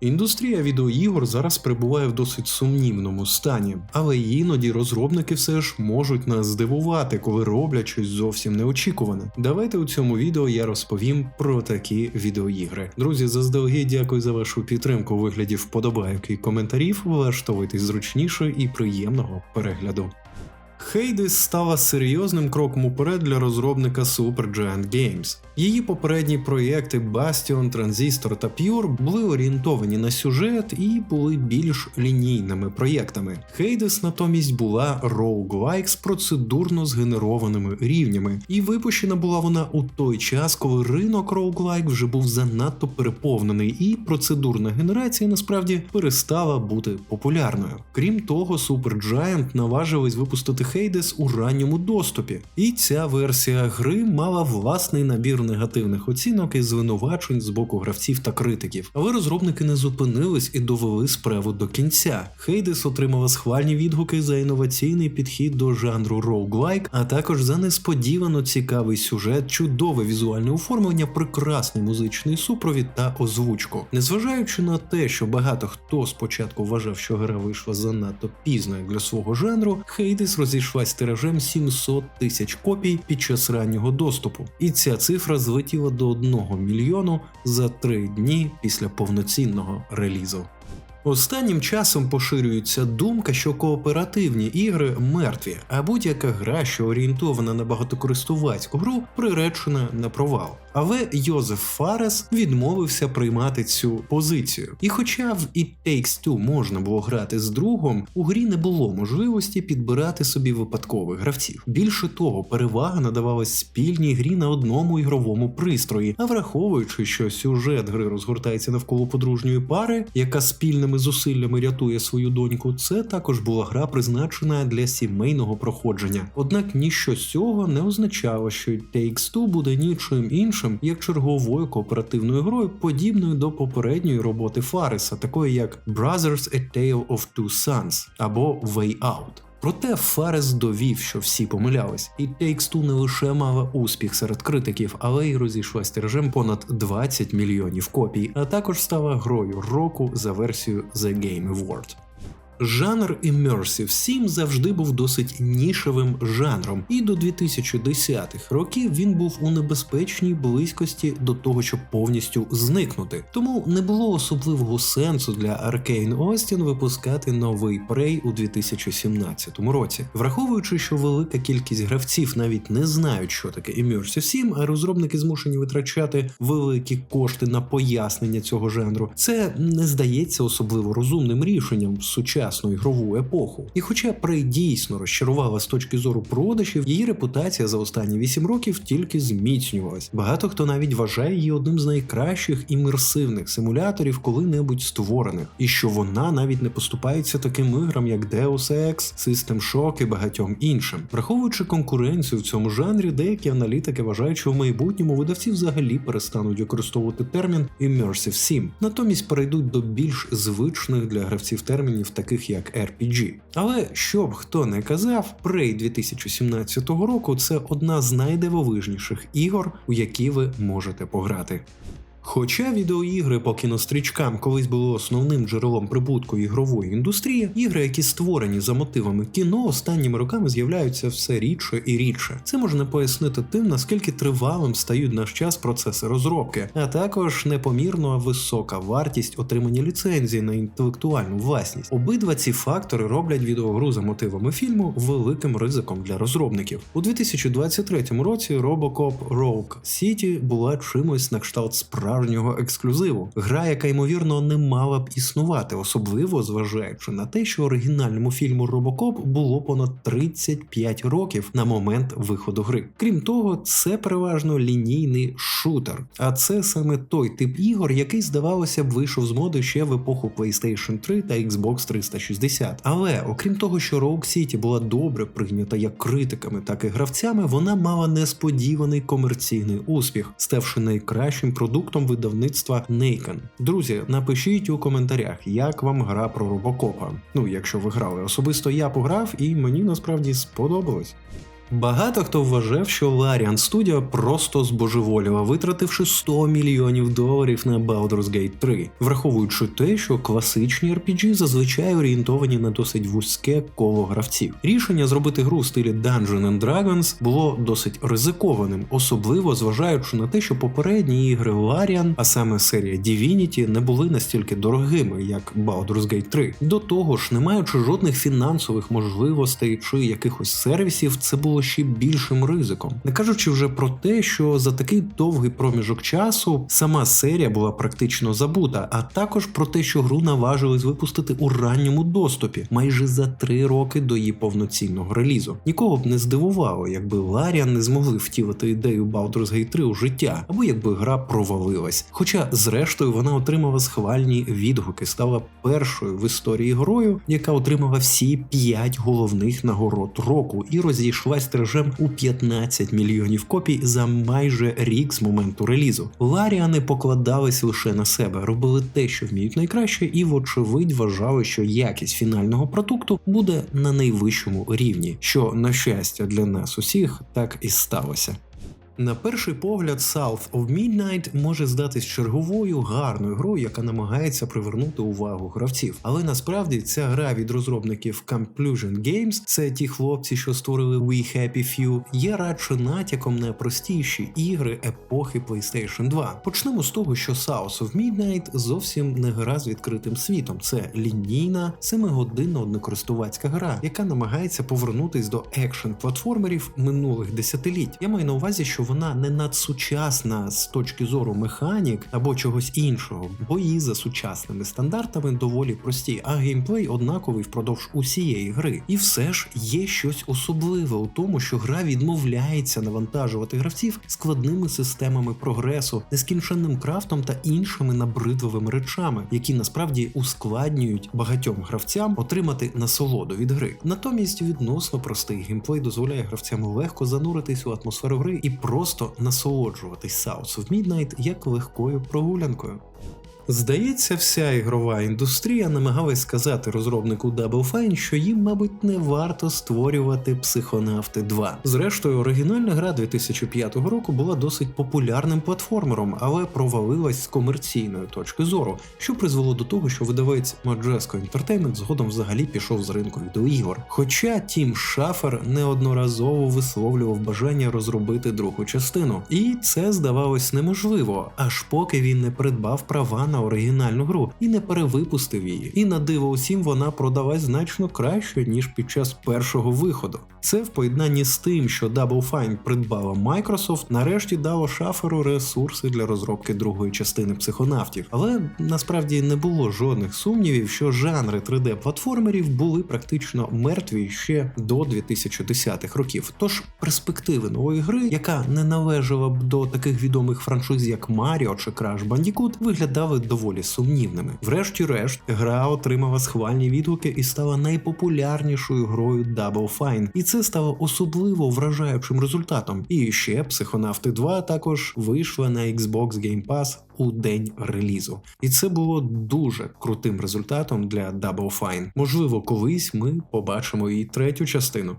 Індустрія відеоігор зараз перебуває в досить сумнівному стані, але іноді розробники все ж можуть нас здивувати, коли роблять щось зовсім неочікуване. Давайте у цьому відео я розповім про такі відеоігри. Друзі, заздалегідь дякую за вашу підтримку у вигляді вподобайок і коментарів. Влаштовуйтесь зручніше і приємного перегляду. Hades стала серйозним кроком уперед для розробника Supergiant Games. Її попередні проєкти Bastion, Transistor та Pure були орієнтовані на сюжет і були більш лінійними проєктами. Hades натомість була roguelike з процедурно згенерованими рівнями, і випущена була вона у той час, коли ринок roguelike вже був занадто переповнений, і процедурна генерація насправді перестала бути популярною. Крім того, Supergiant наважились випустити Hades у ранньому доступі, і ця версія гри мала власний набір негативних оцінок і звинувачень з боку гравців та критиків. Але розробники не зупинились і довели справу до кінця. Hades отримала схвальні відгуки за інноваційний підхід до жанру roguelike, а також за несподівано цікавий сюжет, чудове візуальне оформлення, прекрасний музичний супровід та озвучку. Незважаючи на те, що багато хто спочатку вважав, що гра вийшла занадто пізно для свого жанру, Hades розійшлась тиражем 700 тисяч копій під час раннього доступу, і ця цифра злетіла до 1 мільйону за три дні після повноцінного релізу. Останнім часом поширюється думка, що кооперативні ігри мертві, а будь-яка гра, що орієнтована на багатокористувацьку гру, приречена на провал. Але Йозеф Фарес відмовився приймати цю позицію. І хоча в It Takes Two можна було грати з другом, у грі не було можливості підбирати собі випадкових гравців. Більше того, перевага надавалась спільній грі на одному ігровому пристрої, а враховуючи, що сюжет гри розгортається навколо подружньої пари, яка спільними зусиллями рятує свою доньку, це також була гра призначена для сімейного проходження. Однак ніщо з цього не означало, що It Takes Two буде нічим іншим, як черговою кооперативною грою, подібною до попередньої роботи Фариса, такої як Brothers A Tale of Two Sons або Way Out. Проте Фарес довів, що всі помилялись, і Takes Two не лише мала успіх серед критиків, але й розійшлась тиражем понад 20 мільйонів копій, а також стала грою року за версією The Game Award. Жанр Immersive Sim завжди був досить нішевим жанром, і до 2010-х років він був у небезпечній близькості до того, щоб повністю зникнути. Тому не було особливого сенсу для Arcane Austin випускати новий Prey у 2017 році, враховуючи, що велика кількість гравців навіть не знають, що таке Immersive Sim, а розробники змушені витрачати великі кошти на пояснення цього жанру. Це не здається особливо розумним рішенням в сучасну ігрову епоху. І хоча Prey дійсно розчарувала з точки зору продажів, її репутація за останні 8 років тільки зміцнювалась. Багато хто навіть вважає її одним з найкращих імерсивних симуляторів коли-небудь створених, і що вона навіть не поступається таким іграм, як Deus Ex, System Shock і багатьом іншим. Враховуючи конкуренцію в цьому жанрі, деякі аналітики вважають, що в майбутньому видавці взагалі перестануть використовувати термін Immersive Sim, натомість перейдуть до більш звичних для гравців термінів, таких як RPG. Але щоб хто не казав, Prey 2017 року це одна з найдивовижніших ігор, у які ви можете пограти. Хоча відеоігри по кінострічкам колись були основним джерелом прибутку ігрової індустрії, ігри, які створені за мотивами кіно, останніми роками з'являються все рідше і рідше. Це можна пояснити тим, наскільки тривалим стають наш час процеси розробки, а також непомірно висока вартість отримання ліцензії на інтелектуальну власність. Обидва ці фактори роблять відеогру за мотивами фільму великим ризиком для розробників. У 2023 році Robocop Rogue City була чимось на кшталт справ справжнього ексклюзиву. Гра, яка ймовірно не мала б існувати, особливо зважаючи на те, що оригінальному фільму Робокоп було понад 35 років на момент виходу гри. Крім того, це переважно лінійний шутер, а це саме той тип ігор, який, здавалося б, вийшов з моди ще в епоху PlayStation 3 та Xbox 360. Але окрім того, що Rogue City була добре прийнята як критиками, так і гравцями, вона мала несподіваний комерційний успіх, ставши найкращим продуктом видавництва Нейкен. Друзі, напишіть у коментарях, як вам гра про робокопа. Ну, якщо ви грали. Особисто я пограв і мені насправді сподобалось. Багато хто вважав, що Larian Studio просто збожеволіла, витративши 100 мільйонів доларів на Baldur's Gate 3, враховуючи те, що класичні RPG зазвичай орієнтовані на досить вузьке коло гравців. Рішення зробити гру в стилі Dungeon and Dragons було досить ризикованим, особливо зважаючи на те, що попередні ігри Larian, а саме серія Divinity, не були настільки дорогими, як Baldur's Gate 3. До того ж, не маючи жодних фінансових можливостей чи якихось сервісів, це було ще більшим ризиком. Не кажучи вже про те, що за такий довгий проміжок часу сама серія була практично забута, а також про те, що гру наважились випустити у ранньому доступі майже за три роки до її повноцінного релізу. Нікого б не здивувало, якби Ларіан не змогли втілити ідею Baldur's Gate 3 у життя, або якби гра провалилась. Хоча, зрештою, вона отримала схвальні відгуки, стала першою в історії грою, яка отримала всі п'ять головних нагород року і розійшлась тиражем у 15 мільйонів копій за майже рік з моменту релізу. Ларіани покладались лише на себе, робили те, що вміють найкраще, і, вочевидь, вважали, що якість фінального продукту буде на найвищому рівні, що на щастя для нас усіх так і сталося. На перший погляд, South of Midnight може здатись черговою гарною грою, яка намагається привернути увагу гравців. Але насправді ця гра від розробників Complusion Games, це ті хлопці, що створили We Happy Few, є радше натяком на простіші ігри епохи PlayStation 2. Почнемо з того, що South of Midnight зовсім не гра з відкритим світом. Це лінійна, семигодинна однокористувацька гра, яка намагається повернутись до екшн платформерів минулих десятиліть. Я маю на увазі, що вона не надсучасна з точки зору механік або чогось іншого. Бої за сучасними стандартами доволі прості, а геймплей однаковий впродовж усієї гри. І все ж є щось особливе у тому, що гра відмовляється навантажувати гравців складними системами прогресу, нескінченним крафтом та іншими набридливими речами, які насправді ускладнюють багатьом гравцям отримати насолоду від гри. Натомість відносно простий геймплей дозволяє гравцям легко зануритись у атмосферу гри і просто насолоджуватись South of Midnight як легкою прогулянкою. Здається, вся ігрова індустрія намагалась сказати розробнику Double Fine, що їм, мабуть, не варто створювати Психонавти 2. Зрештою, оригінальна гра 2005 року була досить популярним платформером, але провалилась з комерційної точки зору, що призвело до того, що видавець Majesco Entertainment згодом взагалі пішов з ринку відеоігор. Хоча Тім Шафер неодноразово висловлював бажання розробити другу частину, і це здавалось неможливо, аж поки він не придбав права на оригінальну гру і не перевипустив її. І на диво усім вона продалась значно краще, ніж під час першого виходу. Це в поєднанні з тим, що Double Fine придбала Microsoft, нарешті дало шаферу ресурси для розробки другої частини психонавтів. Але насправді не було жодних сумнівів, що жанри 3D-платформерів були практично мертві ще до 2010-х років. Тож перспективи нової гри, яка не належала б до таких відомих франшиз, як Mario чи Crash Bandicoot, виглядали доволі сумнівними. Врешті-решт, гра отримала схвальні відгуки і стала найпопулярнішою грою Double Fine. І це стало особливо вражаючим результатом. І ще Психонавти 2 також вийшла на Xbox Game Pass у день релізу. І це було дуже крутим результатом для Double Fine. Можливо, колись ми побачимо і третю частину.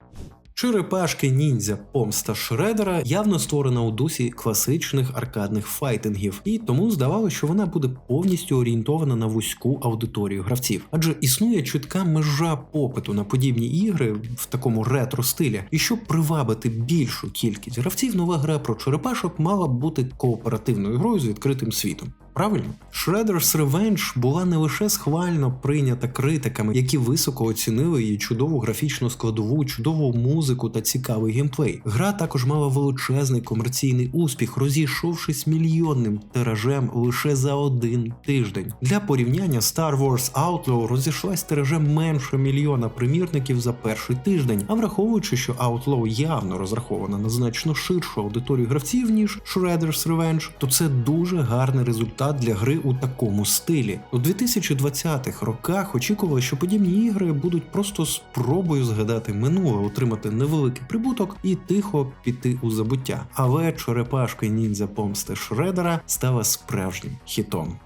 Черепашки ніндзя помста Шредера явно створена у дусі класичних аркадних файтингів, і тому здавалося, що вона буде повністю орієнтована на вузьку аудиторію гравців, адже існує чітка межа попиту на подібні ігри в такому ретро стилі. І щоб привабити більшу кількість гравців, нова гра про черепашок мала б бути кооперативною грою з відкритим світом. Правильно, Shredder's Revenge була не лише схвально прийнята критиками, які високо оцінили її чудову графічну складову, чудову музику та цікавий геймплей. Гра також мала величезний комерційний успіх, розійшовшись мільйонним тиражем лише за один тиждень. Для порівняння Star Wars Outlaw розійшлась тиражем менше мільйона примірників за перший тиждень. А враховуючи, що Outlaw явно розрахована на значно ширшу аудиторію гравців ніж Shredder's Revenge, то це дуже гарний результат для гри у такому стилі. У 2020-х роках очікували, що подібні ігри будуть просто спробою згадати минуле, отримати невеликий прибуток і тихо піти у забуття. Але черепашка ніндзя помсти Шредера стала справжнім хітом.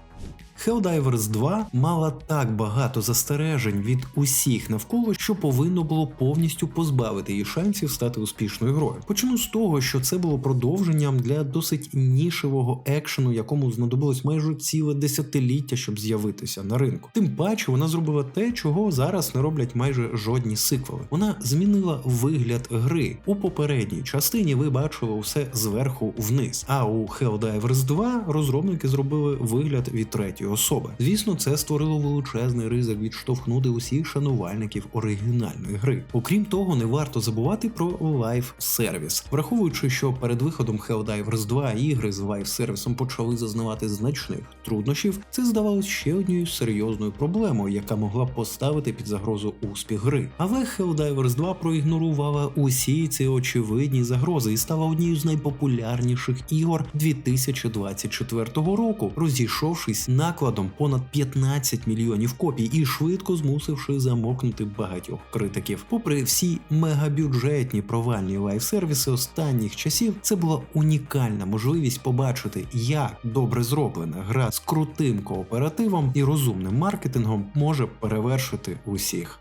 Helldivers 2 мала так багато застережень від усіх навколо, що повинно було повністю позбавити її шансів стати успішною грою. Почну з того, що це було продовженням для досить нішевого екшену, якому знадобилось майже ціле десятиліття, щоб з'явитися на ринку. Тим паче вона зробила те, чого зараз не роблять майже жодні сиквели. Вона змінила вигляд гри. У попередній частині ви бачили усе зверху вниз. А у Helldivers 2 розробники зробили вигляд від третьої особи. Звісно, це створило величезний ризик відштовхнути усіх шанувальників оригінальної гри. Окрім того, не варто забувати про лайв сервіс, враховуючи, що перед виходом Helldivers 2 ігри з лайв сервісом почали зазнавати значних труднощів. Це здавалось ще однією серйозною проблемою, яка могла поставити під загрозу успіх гри. Але Helldivers 2 проігнорувала усі ці очевидні загрози і стала однією з найпопулярніших ігор 2024 року, розійшовшись накладом понад 15 мільйонів копій і швидко змусивши замокнути багатьох критиків. Попри всі мегабюджетні провальні лайв-сервіси останніх часів, це була унікальна можливість побачити, як добре зроблена гра з крутим кооперативом і розумним маркетингом може перевершити усіх.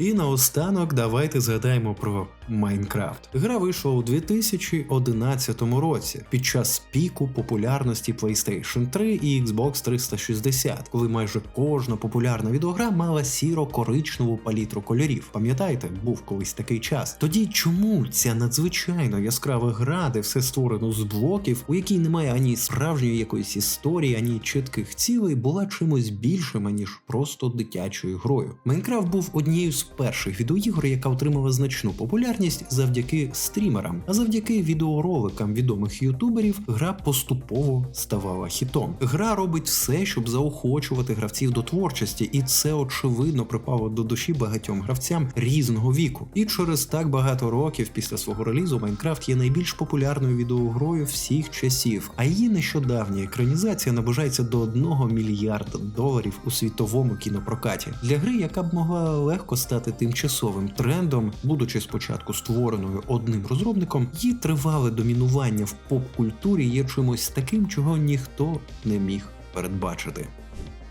І наостанок давайте згадаємо про Майнкрафт. Гра вийшла у 2011 році під час піку популярності PlayStation 3 і Xbox 360, коли майже кожна популярна відеогра мала сіро-коричневу палітру кольорів. Пам'ятаєте, був колись такий час. Тоді чому ця надзвичайно яскрава гра, де все створено з блоків, у якій немає ані справжньої якоїсь історії, ані чітких цілей, була чимось більшим, аніж просто дитячою грою. Майнкрафт був однією з перших відеоігор, яка отримала значну популярність завдяки стрімерам, а завдяки відеороликам відомих ютуберів гра поступово ставала хітом. Гра робить все, щоб заохочувати гравців до творчості, і це очевидно припало до душі багатьом гравцям різного віку. І через так багато років після свого релізу Майнкрафт є найбільш популярною відеогрою всіх часів, а її нещодавня екранізація наближається до 1 мільярда доларів у світовому кінопрокаті для гри, яка б могла легко стати тимчасовим трендом, будучи спочатку створеною одним розробником, її тривале домінування в поп-культурі є чимось таким, чого ніхто не міг передбачити.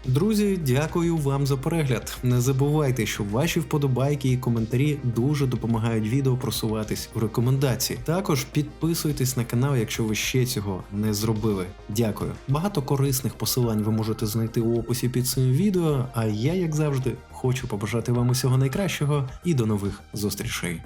Друзі, дякую вам за перегляд. Не забувайте, що ваші вподобайки і коментарі дуже допомагають відео просуватись у рекомендації. Також підписуйтесь на канал, якщо ви ще цього не зробили. Дякую. Багато корисних посилань ви можете знайти у описі під цим відео. А я, як завжди, хочу побажати вам усього найкращого і до нових зустрічей.